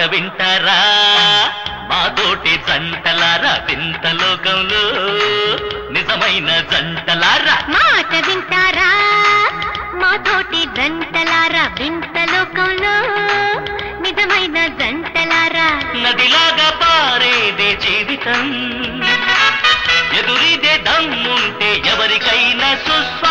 వింటారా? మాతోటి జంటలారా వింత లోకంలో. నిజమైన జంటలారా? మాట వింటారా? మాతోటి జంటలారా వింత లోకంలో. నిజమైన జంటలారా? నదిలాగా పారేదే జీవితం. ఎదురిదే దమ్ముంటే ఎవరికైనా సుస్వాగతం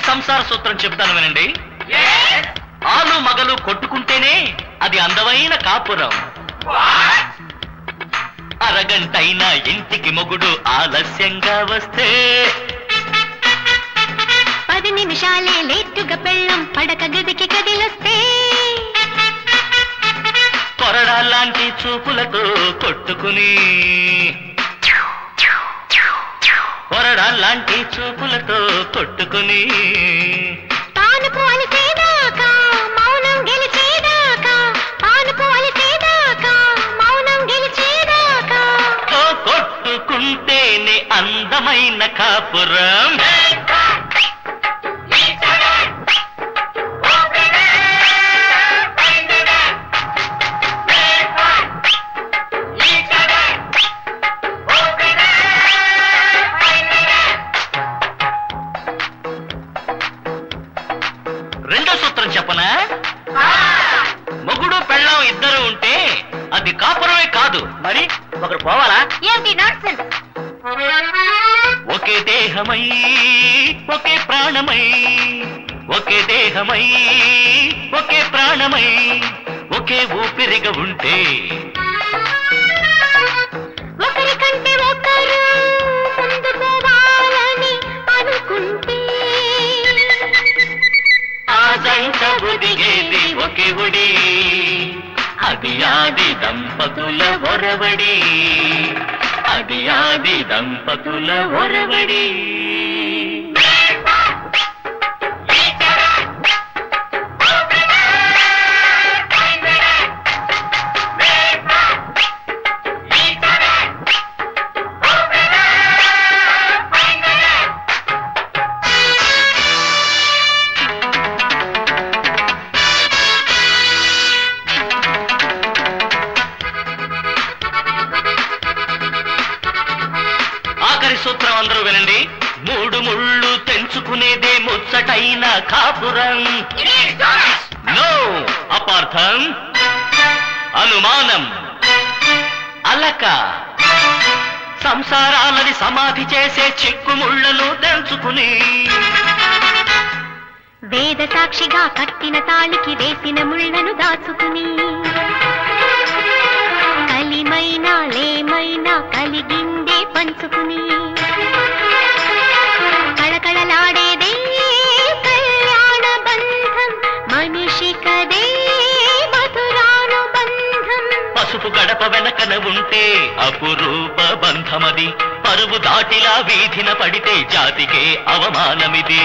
మొదటి సంసార సూత్రం చెప్తాను వినండి. ఆలు మగలు కొట్టుకుంటేనే అది అందమైన కాపురం. అరగంటైనా ఇంటికి మొగుడు ఆలస్యంగా వస్తే. పది నిమిషాలే లేటుగా పెళ్ళం పడక గదికి కదిలొస్తే. కొరడాలాంటి చూపులతో కొట్టుకుని కొరడాలాంటి చూపులతో కొట్టుకుని. పానుపు అలిసేదాకా మౌనం గెలిచేదాకా పానుపు అలిసేదాకా మౌనం గెలిచేదాకా. ఓ కొట్టుకుంటేనే అందమైన కాపురం. కాదు. మరి ఒకరు పోవాలా? నాన్సెన్స్? ఒకే దేహమై ఒకే ప్రాణమై ఒకే దేహమై ఒకే ప్రాణమై ఒకే ఊపిరిగా ఉంటే. ఒకరికంటే ఒకరు అనుకుంటే. ఆ జంట ఒకే ఒడి అది ఆది దంపతుల ఒరవడి. అది ఆది దంపతుల ఒరవడి. అందరూ వినండి. మూడు ముళ్ళు తెంచుకునేదే ముచ్చటైన కాపురం. నో! అపార్థం. అనుమానం. అలక. సంసారాలని సమాధి చేసే చిక్కుముళ్ళను తెంచుకుని. వేద సాక్షిగా కట్టిన తాళికి వేసిన ముళ్ళను దాచుకుని. కలిమైనా లేమైనా కలిగిందే పంచుకుని. గడప వెనకన ఉంటే అపురూప బంధమది. పరువు దాటిలా వీధిన పడితే జాతికే అవమానమిది.